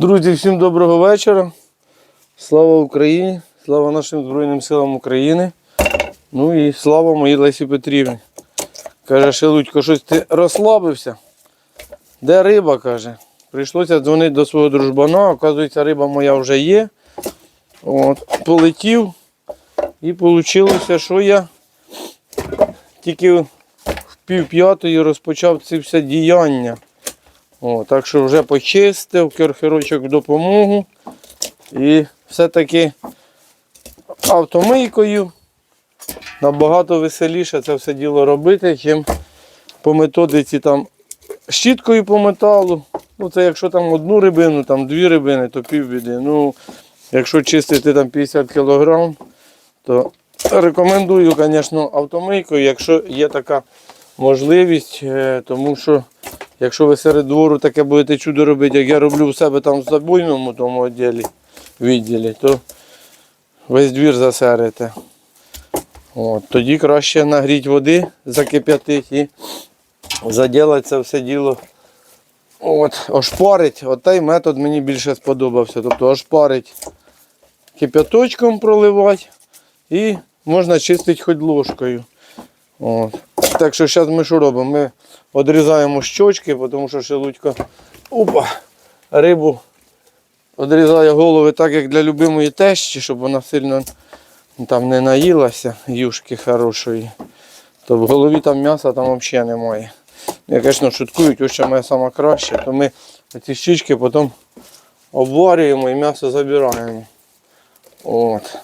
Друзі, всім доброго вечора. Слава Україні, слава нашим Збройним силам України. Ну і слава моїй Лесі Петрівні. Каже, Шелудько, щось ти розслабився. Де риба? каже. Прийшлося дзвонити до свого дружбана. Оказується, риба моя вже є. От, полетів. І вийшло, що я тільки в пів п'ятої розпочав ці все діяння. О, так що вже почистив, керхерочок допомогу. І все-таки автомийкою набагато веселіше це все діло робити, чим по методиці там щіткою по металу. Ну, це якщо там одну рибину, там дві рибини, то півбіди. Ну, якщо чистити там 50 кг, то рекомендую, звісно, автомийкою, якщо є така можливість, е, тому що Якщо ви серед двору таке будете чудо робити, як я роблю у себе там в забойному тому відділі, відділі, то весь двір засерете. От, тоді краще нагріть води, закип'ятить і заділати це все діло. От, ошпарить. От той метод мені більше сподобався. Тобто ошпарить кип'яточком проливати і можна чистити хоч ложкою. От. Так що зараз ми що робимо? Ми відрізаємо щочки, тому що шелудько опа, рибу відрізає голови так, як для любимої тещі, щоб вона сильно там не наїлася, юшки хорошої. То в голові там м'яса там взагалі немає. Я, звісно, шуткують, ось моя сама краще, то ми ці щічки потім обварюємо і м'ясо забираємо. От.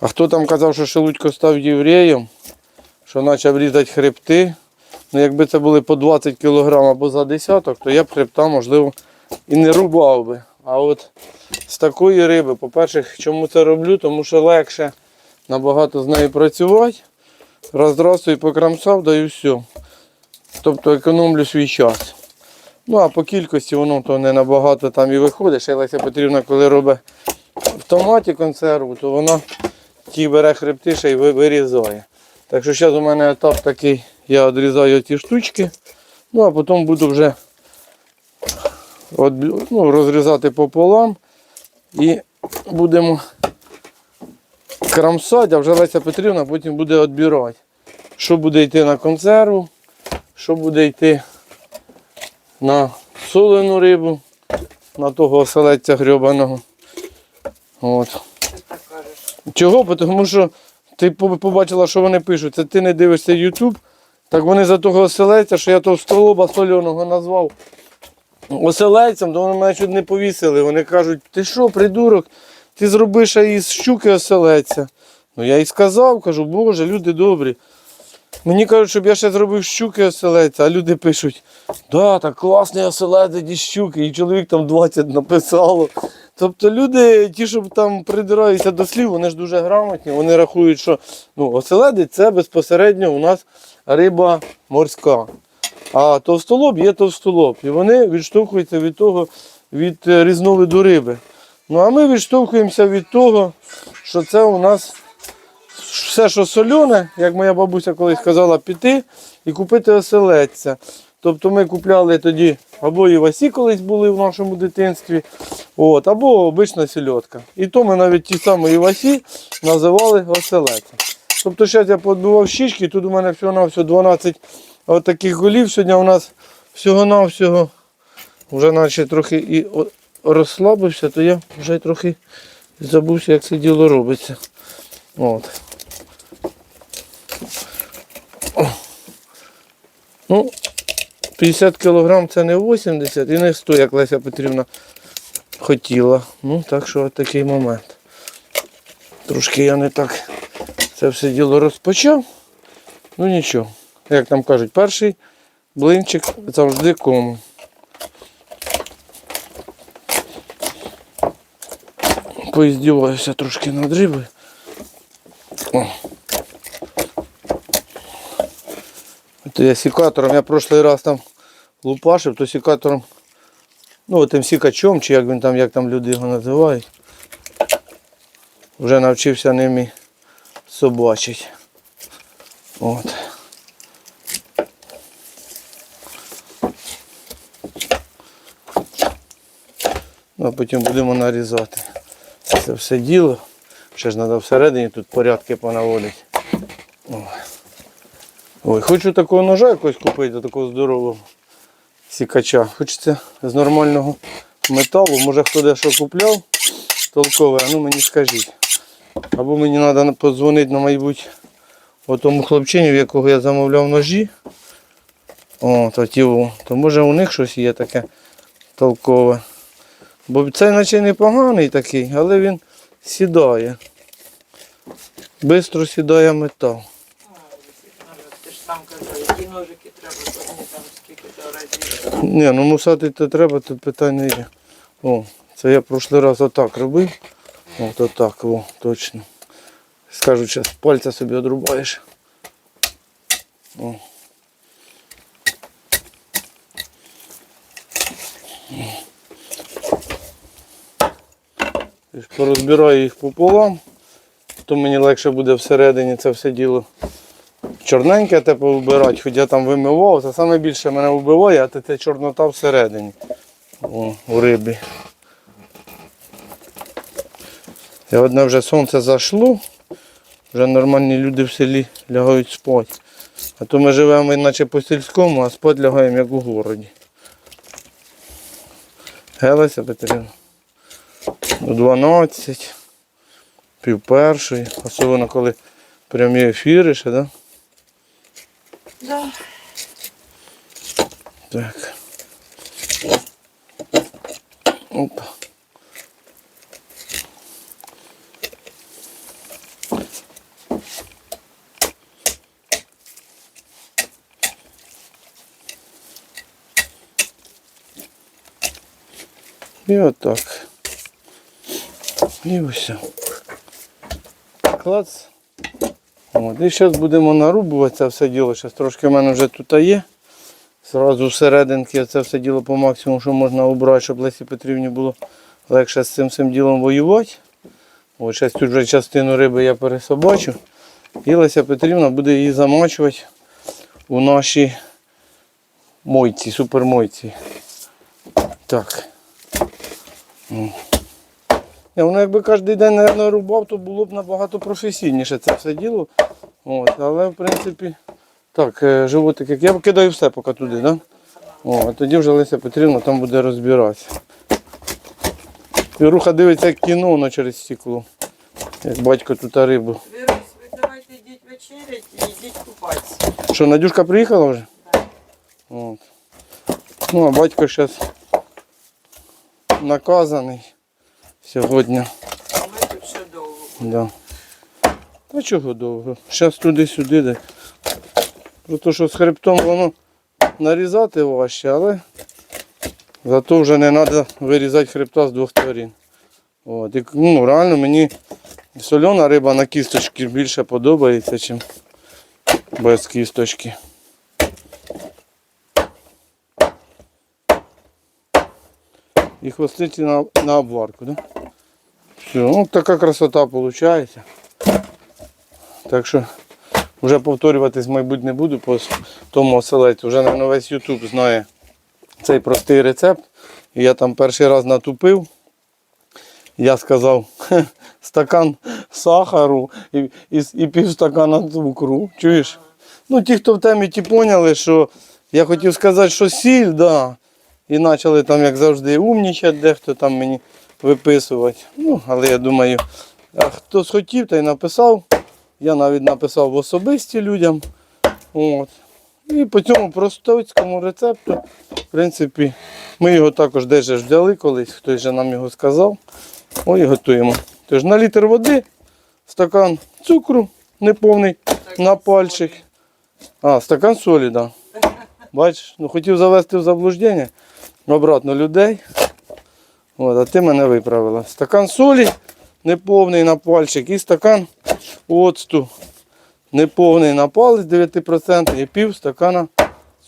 А хто там казав, що Шелудько став євреєм? що почав різати хребти. Ну, якби це були по 20 кг або за десяток, то я б хребта, можливо, і не рубав би. А от з такої риби, по-перше, чому це роблю? Тому що легше набагато з нею працювати. Раз і покрамсав, да і все. Тобто економлю свій час. Ну а по кількості воно то не набагато там і виходить. Ще Леся Петрівна, коли робить в томаті консерву, то вона ті бере хребти ще й вирізає. Так що зараз у мене етап такий, я відрізаю ті штучки, ну а потім буду вже от- ну, розрізати пополам і будемо крамсати, а вже Леся Петрівна потім буде відбирати. Що буде йти на консерву, що буде йти на солену рибу, на того оселедця грьобаного. От. Чого? Тому що ти побачила, що вони пишуть. Це ти не дивишся YouTube. Так вони за того оселедця, що я того столоба соляного назвав оселецем, то вони мене чуть не повісили. Вони кажуть, ти що, придурок, ти зробиш із щуки оселедця. Ну я і сказав, кажу, боже, люди добрі. Мені кажуть, щоб я ще зробив щуки оселедця, а люди пишуть, да, так класний оселедець із щуки, і чоловік там 20 написало. Тобто люди, ті, що там придираються до слів, вони ж дуже грамотні, вони рахують, що ну, оселедець це безпосередньо у нас риба морська. А товстолоб є товстолоб. І вони відштовхуються від того, від е, різновиду риби. Ну а ми відштовхуємося від того, що це у нас все, що солене, як моя бабуся колись казала, піти і купити оселедця. Тобто ми купляли тоді або івасі колись були в нашому дитинстві, от, або обична сільотка. І то ми навіть ті самі івасі називали оселедцем. Тобто зараз я подбивав щічки, тут у мене всього-навсього 12 таких голів. Сьогодні у нас всього-навсього вже наче трохи і розслабився, то я вже трохи забувся, як це діло робиться. От. О. Ну, 50 кг це не 80 і не 100, як Леся Петрівна хотіла. Ну, так що от такий момент. Трошки я не так це все діло розпочав. Ну нічого. Як там кажуть, перший блинчик завжди кому. Поіздіваюся трошки над рибою. О. То я сікатором, я прошлий раз там лупашив, то сікатором, ну тим сікачом, чи як він там, як там люди його називають. Вже навчився ними собачить. От. Ну, а потім будемо нарізати. Це все діло. Ще ж треба всередині тут порядки понаводити. Ой, хочу такого ножа якось купити, такого здорового сікача. Хочеться з нормального металу. Може хто дещо купляв толкове, а ну мені скажіть. Або мені треба подзвонити на майбуть тому хлопчині, в якого я замовляв ножі. О, то, ті, то може у них щось є таке толкове. Бо цей наче непоганий такий, але він сідає. Бистро сідає метал. Ж казав, які ножики треба, вони там скільки разів. Ні, ну мусати то треба, тут питань не є. О, це я прошлий раз отак робив. От отак, о, точно. Скажуть, зараз пальця собі одрубаєш. О. Порозбираю їх пополам, то мені легше буде всередині це все діло чорненьке те повибирати, хоч я там вимивав, це саме більше мене вбиває, а це, чорнота всередині О, у рибі. І одне вже сонце зайшло, вже нормальні люди в селі лягають спати. А то ми живемо наче по сільському, а спати лягаємо як у городі. Гелеся Петрівна. О 12, пів першої, особливо коли прямі ефіри ще, да? Да. Так. Опа. І отак. І все. Клац. От. І зараз будемо нарубувати це все діло. Зараз трошки в мене вже тут є. Зразу всерединки це все діло по максимуму, що можна обрати, щоб Лесі Петрівні було легше з цим всім ділом воювати. Ось зараз тут вже частину риби я пересобачу. І Леся Петрівна буде її замачувати у нашій мойці, супермойці. Так. Воно якби кожен день наверное, рубав, то було б набагато професійніше це все діло. От, але в принципі, так, е, животик, як я кидаю все поки туди, да? О, а тоді вже Леся Петрівна там буде розбиратися. Віруха дивиться як кіно воно через стекло. Як батько тут рибу. Вірусь, ви давайте йдіть вечерять і йдіть купатися. Що, Надюшка приїхала вже? От. Ну, а батько зараз наказаний сьогодні. А ми тут ще довго. Да. Та чого довго? Зараз туди-сюди. Де. Про те, що з хребтом воно нарізати важче, але зато вже не треба вирізати хребта з двох сторін. От. І, ну, реально мені солена риба на кісточки більше подобається, ніж без кісточки. І хвостиці на, на обварку, да? Все, ну така красота виходить. Так що вже повторюватись, мабуть, не буду по тому оселецю. Вже на весь YouTube знає цей простий рецепт. І я там перший раз натупив. Я сказав стакан сахару і, і, і пів стакана цукру. Чуєш? Ну, ті, хто в темі, ті поняли, що я хотів сказати, що сіль, да. І почали там, як завжди, умнічати, дехто там мені виписувати. Ну, але я думаю, хто схотів, той написав. Я навіть написав в особисті людям. От. І по цьому простецькому рецепту, в принципі, ми його також десь взяли колись, хтось же нам його сказав. Ось готуємо. Тож на літр води, стакан цукру неповний на пальчик. А, стакан солі, так. Да. Бачиш, ну хотів завести в заблуждення обратно людей. От, а ти мене виправила. Стакан солі неповний на пальчик і стакан оцту неповний на палець 9% і пів стакана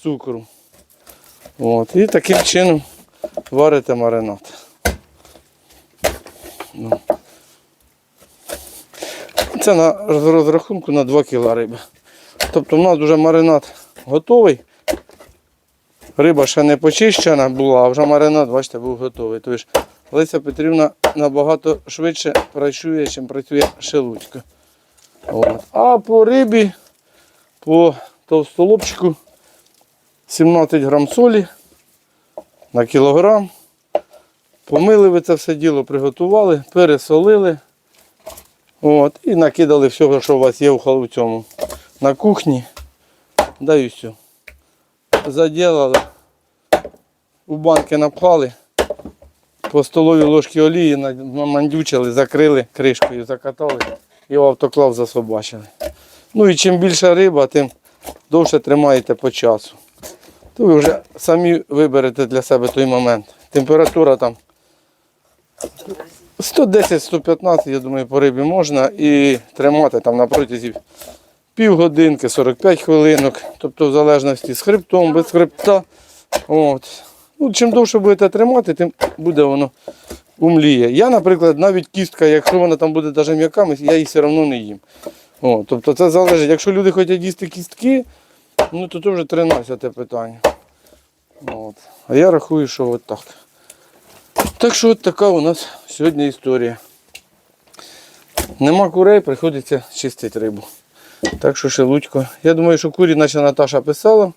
цукру. От, і таким чином варите маринад. Ну. Це на розрахунку на 2 кг риби. Тобто у нас вже маринад готовий. Риба ще не почищена була, а вже маринад, бачите, був готовий. Тобто Леся Петрівна набагато швидше працює, ніж працює шелудько. От. А по рибі, по товстолобчику 17 грам солі на кілограм. Помили ви це все діло, приготували, пересолили. От, і накидали всього, що у вас є в цьому на кухні. Да і все. Заділали, у банки напхали, по столовій ложці олії намандючили, закрили кришкою, закатали і в автоклав засобачили. Ну і чим більша риба, тим довше тримаєте по часу. То ви вже самі виберете для себе той момент. Температура там 110-115, я думаю, по рибі можна і тримати там на протязі півгодинки, 45 хвилинок, тобто в залежності з хребтом, без хребта. От. Ну, чим довше будете тримати, тим буде воно умліє. Я, наприклад, навіть кістка, якщо вона там буде навіть м'яками, я її все одно не їм. О, тобто це залежить. Якщо люди хочуть їсти кістки, ну то це вже 13 питання. От. А я рахую, що от так. Так що от така у нас сьогодні історія. Нема курей, приходиться чистити рибу. Так що шелудько. Я думаю, що курі, наче Наташа писала,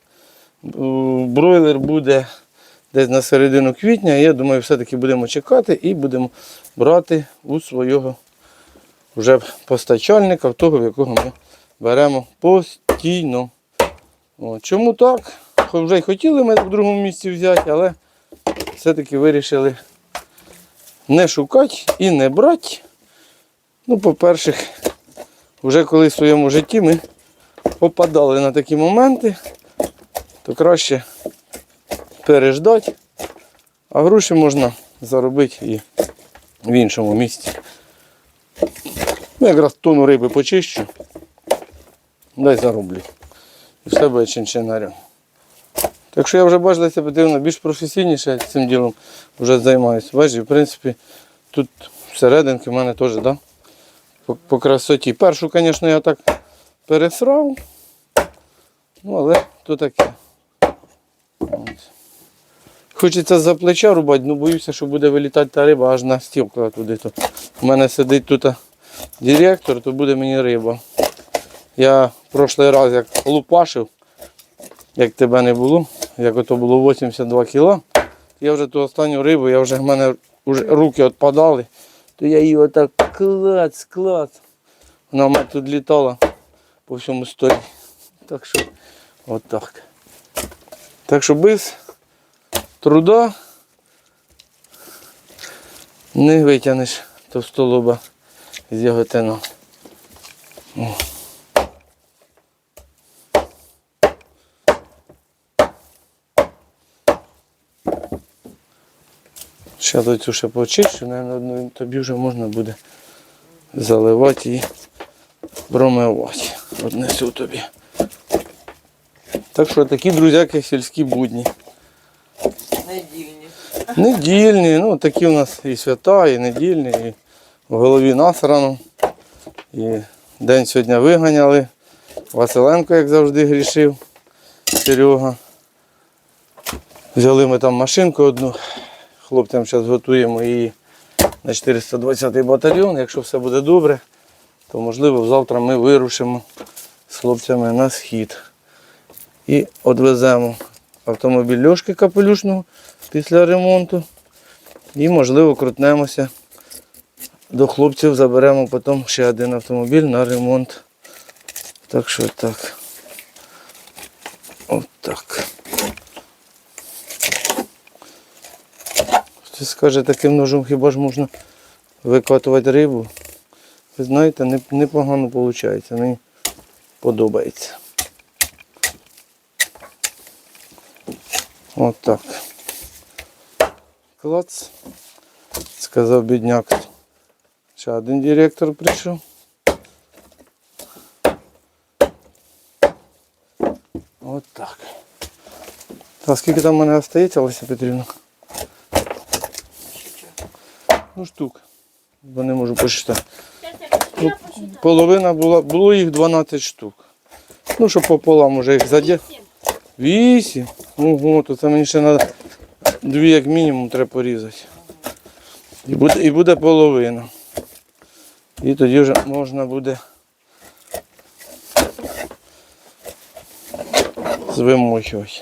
бройлер буде десь на середину квітня. Я думаю, все-таки будемо чекати і будемо брати у свого вже постачальника, в того, в якого ми беремо постійно. О, чому так? Вже й хотіли ми в другому місці взяти, але все-таки вирішили не шукати і не брати. Ну, по-перше, вже коли в своєму житті ми попадали на такі моменти, то краще переждати, а гроші можна заробити і в іншому місці. Ну, якраз тонну риби почищу, дай зароблю. І все буде чинчинарем. Так що я вже бачилася потрібно більш професійніше цим ділом вже займаюся. Бачиш, в принципі, тут всерединки в мене теж, да? По, по красоті. Першу, звісно, я так пересрав. Ну, але то таке. От. Хочеться за плеча рубати, ну боюся, що буде вилітати та риба аж на стіл, туди. У мене сидить тут директор, то буде мені риба. Я в прошлий раз як лупашив, як тебе не було, як ото було 82 кіла, я вже ту останню рибу, я вже в мене вже руки відпадали, то я її отак клац, клац. Вона в мене тут літала по всьому столі. Так що отак. Так що без труда не витягнеш товстолоба з його Ще до ще почищу, наверное, тобі вже можна буде заливати і промивати. Однесу тобі. Так що такі друзяки сільські будні. Недільні. Недільні, ну такі у нас і свята, і недільні, і в голові насрано. І день сьогодні виганяли. Василенко, як завжди, грішив. Серега. Взяли ми там машинку одну. Хлопцям зараз готуємо її на 420-й батальйон. Якщо все буде добре, то можливо завтра ми вирушимо з хлопцями на схід. І відвеземо автомобіль Льошки Капелюшного після ремонту. І можливо крутнемося до хлопців, заберемо потім ще один автомобіль на ремонт. Так що так. От так. Хтось скаже, таким ножом хіба ж можна викатувати рибу. Ви знаєте, не- непогано виходить, мені подобається. От так. Клац. Сказав бідняк. Ще один директор прийшов. От так. А скільки там в мене остається, Леся Петрівна? Ще чого? Ну штук. Бо не можу посчитати. Ну, половина була, було їх 12 штук. Ну, що пополам уже їх задя. Вісім? Ого, то це мені ще треба дві як мінімум треба порізати. І буде, і буде половина. І тоді вже можна буде звимочувати.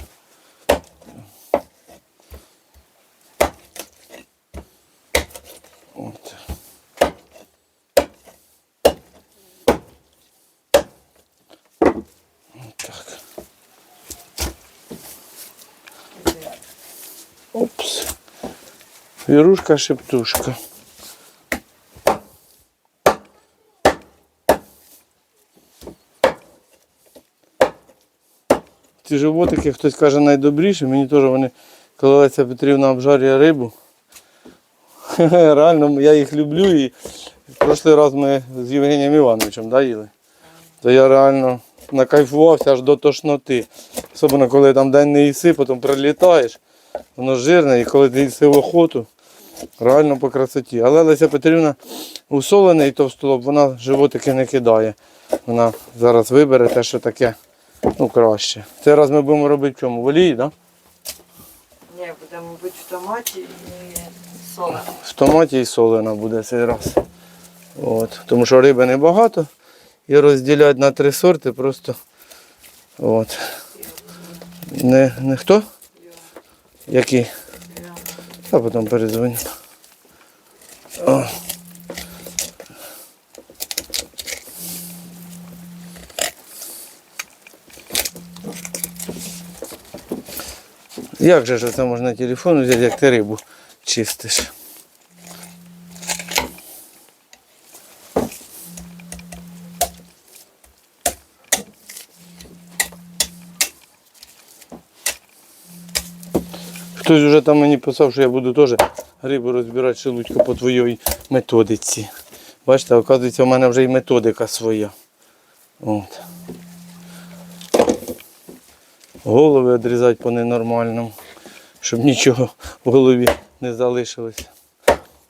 От. Так. Опс. Вірушка-шептушка. Ці животики, хтось каже, найдобріші. Мені теж вони, коли Леся Петрівна обжарює рибу. Реально, я їх люблю і в прошлий раз ми з Євгенієм Івановичем да, їли. То я реально накайфувався аж до тошноти. Особливо, коли там день не їси, потім прилітаєш, воно жирне, і коли ти їси в охоту, реально по красоті. Але Леся Петрівна усолений товстолоб, вона животики не кидає. Вона зараз вибере те, що таке ну, краще. Цей раз ми будемо робити в чому? В олії, так? Да? Ні, буде, мабуть, в томаті і солено. В томаті і солена буде цей раз. От. Тому що риби небагато. І розділяти на три сорти просто. От. Не, не хто? Які? А потім перезвоню. О. Як же ж це можна телефон взяти, як ти рибу чистиш? Хтось вже там мені писав, що я буду теж рибу розбирати шелудько по твоїй методиці. Бачите, оказується, в мене вже і методика своя. От. Голови відрізати по ненормальному, щоб нічого в голові не залишилося.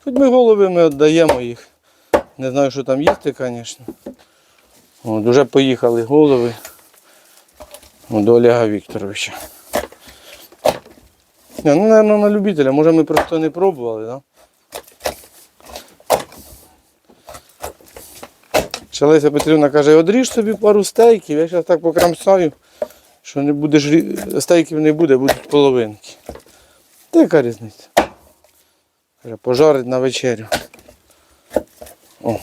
Хоч ми голови ми віддаємо їх. Не знаю, що там їсти, звісно. От, поїхали голови до Олега Вікторовича. Не, ну, наверное, на любителя. Може ми просто не пробували, да? Ще Леся Петрівна каже, одріж собі пару стейків, я зараз так покрамсаю, що не будеш стейків не буде, будуть половинки. Та яка різниця? Пожарить на вечерю. О.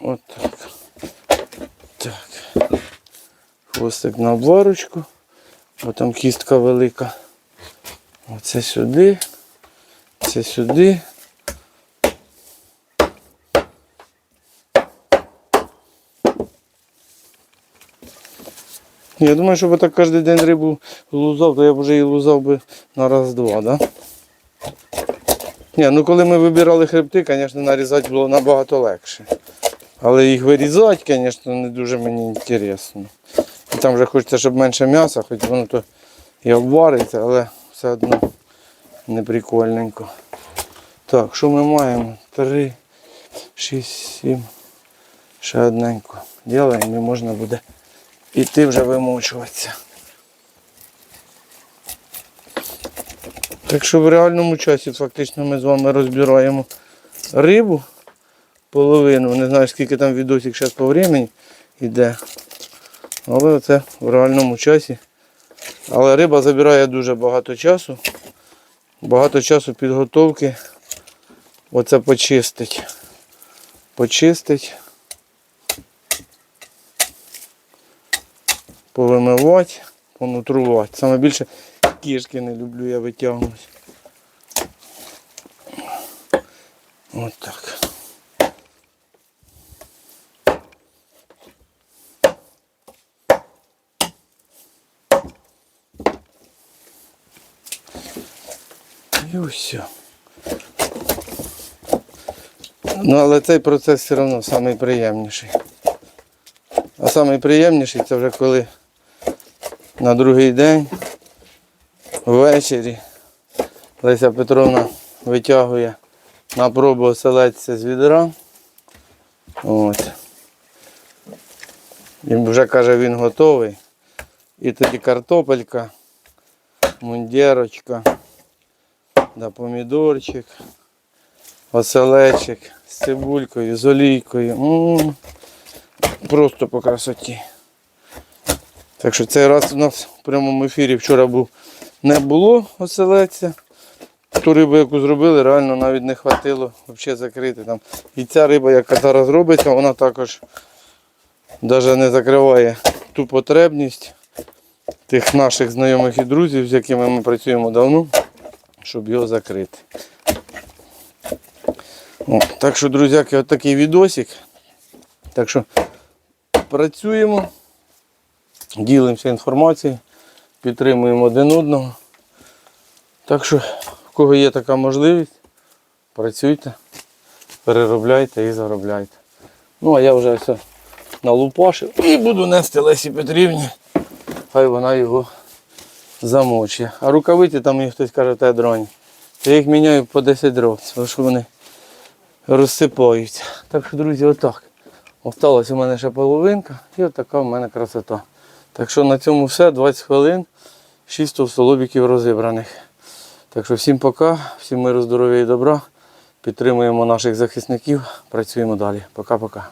От так. Так. Хвостик на обварочку, бо там кістка велика. Оце сюди, це сюди. Я думаю, щоб так кожен день рибу лузав, то я б вже її лузав би на раз-два, да? Ні, ну коли ми вибирали хребти, звісно, нарізати було набагато легше. Але їх вирізати, звісно, не дуже мені інтересно. Там вже хочеться, щоб менше м'яса, хоч воно то і обвариться, але все одно не прикольненько. Так, що ми маємо? Три, шість, сім. Ще одненько. Ділаємо і можна буде іти вже вимочуватися. Так що в реальному часі фактично ми з вами розбираємо рибу половину. Не знаю скільки там відосик зараз по времени йде. Але це в реальному часі. Але риба забирає дуже багато часу. Багато часу підготовки. Оце почистить. Почистить. Повимивати, понутрувати. Саме більше кішки не люблю я витягнути. Ось так. І все. Ну, але цей процес все одно найприємніший. А найприємніший це вже коли на другий день ввечері Леся Петровна витягує на пробу оселедця з відра. От. І вже каже, він готовий. І тоді картопелька, мундірочка, да, помідорчик, оселечик з цибулькою, з олійкою. М, Просто по красоті. Так що цей раз у нас в прямому ефірі вчора був не було оселедця. Ту рибу, яку зробили, реально навіть не хватило взагалі закрити там. І ця риба, яка зараз робиться, вона також навіть не закриває ту потребність тих наших знайомих і друзів, з якими ми працюємо давно, щоб його закрити. О, так що, друзяки, от такий відосик. Так що працюємо, ділимося інформацією, підтримуємо один одного. Так що, в кого є така можливість, працюйте, переробляйте і заробляйте. Ну, а я вже все налупашив і буду нести Лесі Петрівні. Хай вона його замочить. А рукавиці там мені хтось каже, те дроні. Я їх міняю по 10 років, тому що вони розсипаються. Так що, друзі, отак. Осталась у мене ще половинка і отака в мене красота. Так що на цьому все, 20 хвилин, 6 товстолобіків розібраних. Так що всім пока, всім миру, здоров'я і добра. Підтримуємо наших захисників, працюємо далі. Пока-пока.